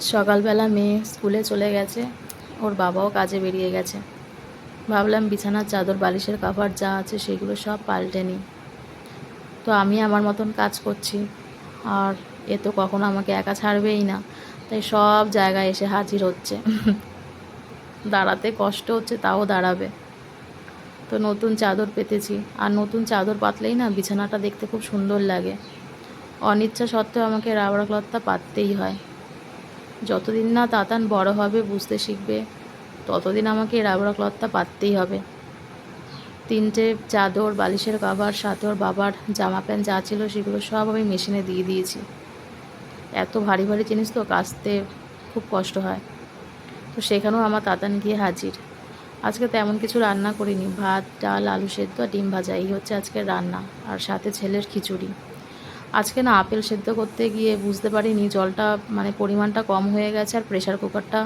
সকালবেলা মেয়ে স্কুলে চলে গেছে। ওর বাবাও কাজে বেরিয়ে গেছে। ভাবলাম বিছানার চাদর, বালিশের কাভার যা আছে সেগুলো সব পাল্টে নিই। তো আমি আমার মতন কাজ করছি। আর এ তো কখনো আমাকে একা ছাড়বেই না। তাই সব জায়গায় এসে হাজির হচ্ছে। দাঁড়াতে কষ্ট হচ্ছে, তাও দাঁড়াবে। তো নতুন চাদর পেতেছি। আর নতুন চাদর পাতলেই না বিছানাটা দেখতে খুব সুন্দর লাগে। অনিচ্ছা সত্ত্বেও আমাকে রাবড়া ক্লথটা পাততেই হয়। যতদিন না তাতান বড় হবে, বুঝতে শিখবে, ততদিন আমাকে রাবড়া ক্লথটা পাততেই হবে। তিনটে চাদর, বালিশের কাভার সাথে ওর বাবার জামা প্যান্ট যা ছিল সেগুলো সব আমি মেশিনে দিয়ে দিয়েছি। এত ভারী ভারী জিনিস তো কাচতে খুব কষ্ট হয়। তো সেখানেও আমার তাতান গিয়ে হাজির। আজকে তেমন কিছু রান্না করিনি, ভাত, ডাল, আলু সেদ্ধ আর ডিম ভাজা, এই হচ্ছে আজকের রান্না, আর সাথে ছেলের খিচুড়ি। আজকে না আপেল সেদ্ধ করতে গিয়ে বুঝতে পারিনি, জলটা মানে পরিমাণটা কম হয়ে গেছে আর প্রেশার কুকারটা